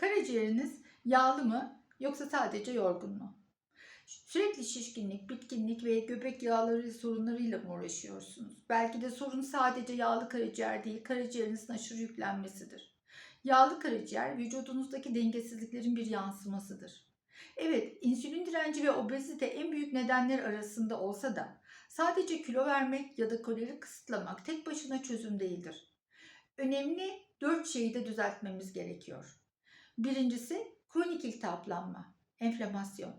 Karaciğeriniz yağlı mı yoksa sadece yorgun mu? Sürekli şişkinlik, bitkinlik ve göbek yağları sorunlarıyla mı uğraşıyorsunuz? Belki de sorun sadece yağlı karaciğer değil, karaciğerinizin aşırı yüklenmesidir. Yağlı karaciğer vücudunuzdaki dengesizliklerin bir yansımasıdır. Evet, insülin direnci ve obezite en büyük nedenler arasında olsa da sadece kilo vermek ya da kalori kısıtlamak tek başına çözüm değildir. Önemli dört şeyi de düzeltmemiz gerekiyor. Birincisi kronik iltihaplanma, enflamasyon.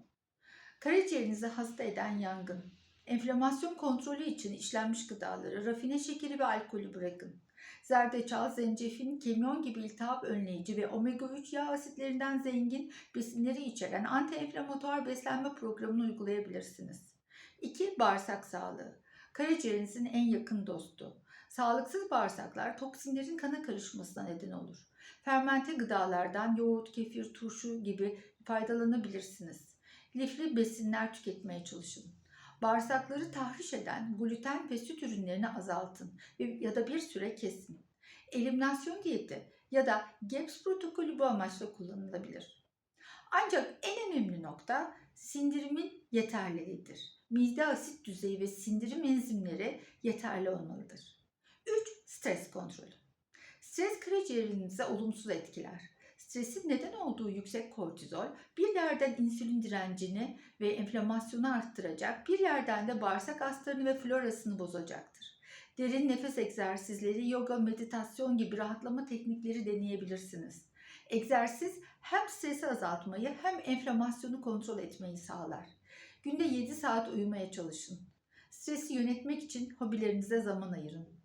Karaciğerinizi hasta eden yangın. Enflamasyon kontrolü için işlenmiş gıdaları, rafine şekeri ve alkolü bırakın. Zerdeçal, zencefil, kimyon gibi iltihap önleyici ve omega 3 yağ asitlerinden zengin besinleri içeren antienflamatuar beslenme programını uygulayabilirsiniz. 2. Bağırsak sağlığı. Karaciğerinizin en yakın dostu. Sağlıksız bağırsaklar toksinlerin kana karışmasına neden olur. Fermente gıdalardan yoğurt, kefir, turşu gibi faydalanabilirsiniz. Lifli besinler tüketmeye çalışın. Bağırsakları tahriş eden gluten ve süt ürünlerini azaltın ya da bir süre kesin. Eliminasyon diyeti ya da GAPS protokolü bu amaçla kullanılabilir. Ancak en önemli nokta sindirimin yeterliliğidir. Mide asit düzeyi ve sindirim enzimleri yeterli olmalıdır. 3. Stres kontrolü. Stres karaciğerinize olumsuz etkiler. Stresin neden olduğu yüksek kortizol bir yerden insülin direncini ve enflamasyonu arttıracak, bir yerden de bağırsak astarını ve florasını bozacaktır. Derin nefes egzersizleri, yoga, meditasyon gibi rahatlama teknikleri deneyebilirsiniz. Egzersiz hem stresi azaltmayı hem enflamasyonu kontrol etmeyi sağlar. Günde 7 saat uyumaya çalışın. Stresi yönetmek için hobilerinize zaman ayırın.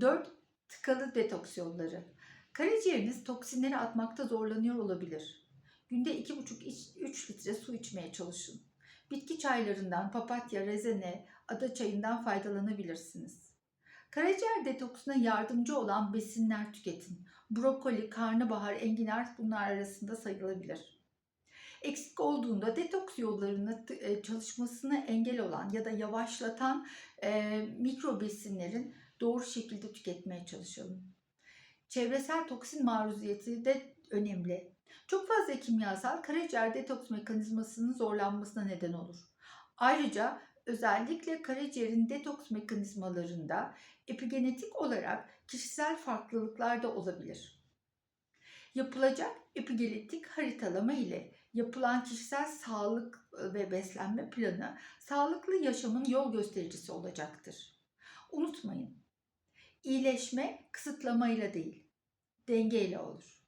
4. Tıkalı detoks yolları. Karaciğeriniz toksinleri atmakta zorlanıyor olabilir. Günde 2,5-3 litre su içmeye çalışın. Bitki çaylarından papatya, rezene, ada çayından faydalanabilirsiniz. Karaciğer detoksuna yardımcı olan besinler tüketin. Brokoli, karnabahar, enginar bunlar arasında sayılabilir. Eksik olduğunda detoks yollarının e, çalışmasına engel olan ya da yavaşlatan e, mikro besinlerin doğru şekilde tüketmeye çalışalım. Çevresel toksin maruziyeti de önemli. Çok fazla kimyasal karaciğer detoks mekanizmasının zorlanmasına neden olur. Ayrıca özellikle karaciğerin detoks mekanizmalarında epigenetik olarak kişisel farklılıklar da olabilir. Yapılacak epigenetik haritalama ile yapılan kişisel sağlık ve beslenme planı sağlıklı yaşamın yol göstericisi olacaktır. Unutmayın, iyileşme kısıtlamayla değil, dengeyle olur.